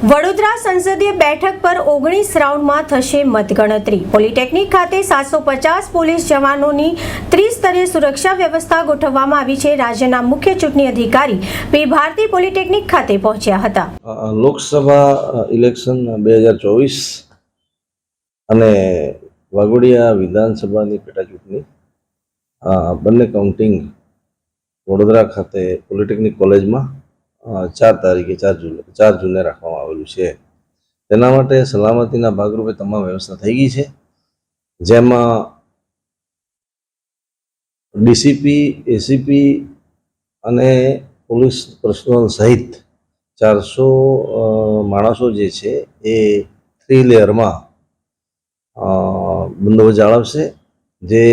વડોદરા સંસદીય બેઠક પર ઓગણીસ રાઉન્ડમાં થશે મતગણતરી. પોલિટેકનિક ખાતે સાતસો પચાસ પોલીસ જવાનોની ત્રિસ્તરીય સુરક્ષા વ્યવસ્થા ગોઠવવામાં આવી છે. રાજ્યના મુખ્ય ચૂંટણી અધિકારી પી. ભારતી પોલિટેકનિક ખાતે પહોંચ્યા હતા. લોકસભા ઇલેક્શન બે હજાર ચોવીસ અને વાઘોડિયા વિધાનસભાની પેટા ચૂંટણી બંને કાઉન્ટિંગ વડોદરા ખાતે પોલિટેકનિક કોલેજમાં ચાર તારીખે, ચાર જૂને ચાર જૂને રાખવામાં આવેલું છે. તેના માટે સલામતીના ભાગરૂપે તમામ વ્યવસ્થા થઈ ગઈ છે. જેમાં ડીસીપી, એસીપી અને પોલીસ પર્સનલ સહિત ચારસો માણસો જે છે એ થ્રી લેયરમાં બંદોબસ્ત જાળવશે. જે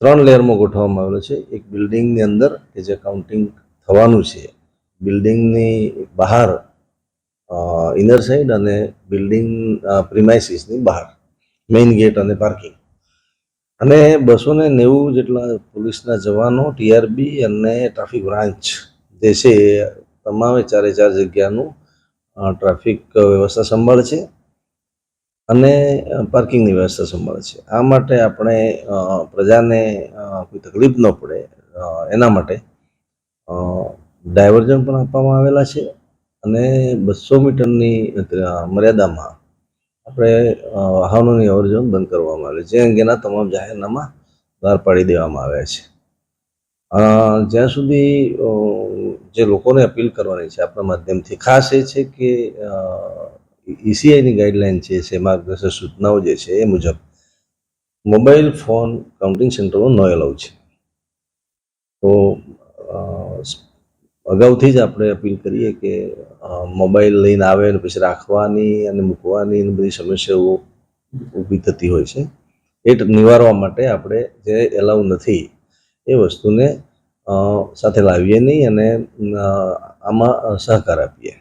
ત્રણ લેયરમાં ગોઠવવામાં આવેલો છે. એક બિલ્ડિંગની અંદર કે જે કાઉન્ટિંગ થવાનું છે. બિલ્ડિંગની બહાર ઇનર સાઈડ અને બિલ્ડિંગ પ્રિમાઇસીસની બહાર મેઇન ગેટ અને પાર્કિંગ અને બસો ને નેવું જેટલા પોલીસના જવાનો ટીઆરબી અને ટ્રાફિક બ્રાન્ચ જે છે એ તમામે ચારે ચાર જગ્યાનું ટ્રાફિક વ્યવસ્થા સંભાળે છે અને પાર્કિંગની વ્યવસ્થા સંભાળે છે. આ માટે આપણે પ્રજાને કોઈ તકલીફ ન પડે એના માટે ડાયવર્ઝન પણ આપવામાં આવેલા છે અને બસો મીટરની મર્યાદામાં આપણે વાહનોની અવરજવર બંધ કરવામાં આવે છે. જે અંગેના તમામ જાહેરનામા બહાર પાડી દેવામાં આવ્યા છે. જ્યાં સુધી જે લોકોને અપીલ કરવાની છે આપણા માધ્યમથી, ખાસ એ છે કે ઈસીઆઈની ગાઈડલાઇન છે છે માર્ગદર્શક સૂચનાઓ જે છે એ મુજબ મોબાઈલ ફોન કાઉન્ટિંગ સેન્ટરો ન એલાઉ છે. તો અગાઉથી જ આપણે અપીલ કરીએ કે મોબાઈલ લઈને આવે અને પછી રાખવાની અને મૂકવાની અને બધી સમસ્યાઓ ઊભી થતી હોય છે. એ નિવારવા માટે આપણે જે એલાઉ નથી એ વસ્તુને સાથે લાવીએ નહીં અને આમાં સહકાર આપીએ.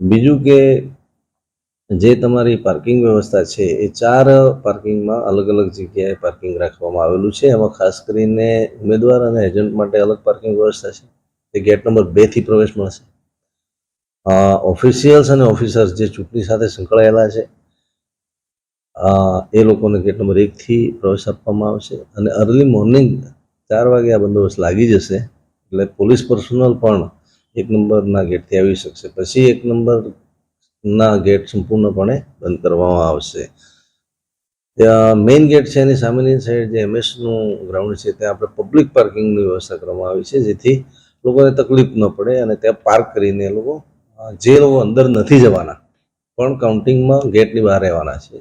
બીજું કે, જે તમારી પાર્કિંગ વ્યવસ્થા છે એ ચાર પાર્કિંગમાં અલગ અલગ જગ્યાએ પાર્કિંગ રાખવામાં આવેલું છે. એમાં ખાસ કરીને ઉમેદવાર અને એજન્ટ માટે અલગ પાર્કિંગ વ્યવસ્થા છે. તે ગેટ નંબર બેથી પ્રવેશ મળશે. ઓફિશિયલ્સ અને ઓફિસર્સ જે ચૂંટણી સાથે સંકળાયેલા છે એ લોકોને ગેટ નંબર એકથી પ્રવેશ આપવામાં આવશે અને અર્લી મોર્નિંગ ચાર વાગે આ બંદોબસ્ત લાગી જશે, એટલે પોલીસ પર્સનલ પણ એક નંબરના ગેટથી આવી શકશે. પછી એક નંબરના ગેટ સંપૂર્ણપણે બંધ કરવામાં આવશે. ત્યાં મેઇન ગેટ છે એની સામેની સાઈડ જે એમએસનું ગ્રાઉન્ડ છે, ત્યાં આપણે પબ્લિક પાર્કિંગની વ્યવસ્થા કરવામાં આવી છે, જેથી લોકોને તકલીફ ન પડે અને ત્યાં પાર્ક કરીને એ લોકો જે લોકો અંદર નથી જવાના. પણ કાઉન્ટિંગમાં ગેટની બહાર રહેવાના છે.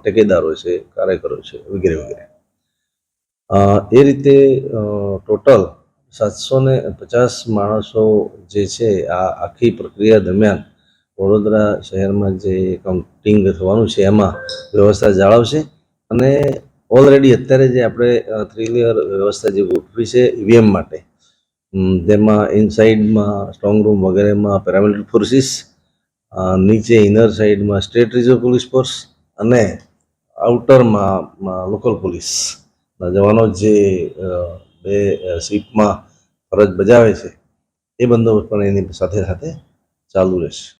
ટેકેદારો છે, કાર્યકરો છે, વગેરે વગેરે. એ રીતે ટોટલ સાતસો ને પચાસ માણસો જે છે, આ આખી પ્રક્રિયા દરમિયાન વડોદરા શહેરમાં જે કાઉન્ટિંગ થવાનું છે, એમાં વ્યવસ્થા જાળવશે. અને ઓલરેડી અત્યારે જે આપણે થ્રી લેયર વ્યવસ્થા જે ગોઠવી છે ઈવીએમ માટે જેમાં ઇનસાઇડમાં સ્ટ્રોંગ રૂમ વગેરેમાં પેરામિલિટરી ફોર્સિસ નીચે ઇનર સાઇડમાં સ્ટેટ રિઝર્વ પોલીસ ફોર્સ અને આઉટરમાં લોકલ પોલીસના જવાનો જે બે શિફ્ટમાં ફરજ બજાવે છે, એ બંદોબસ્ત પણ એની સાથે સાથે ચાલુ રહેશે.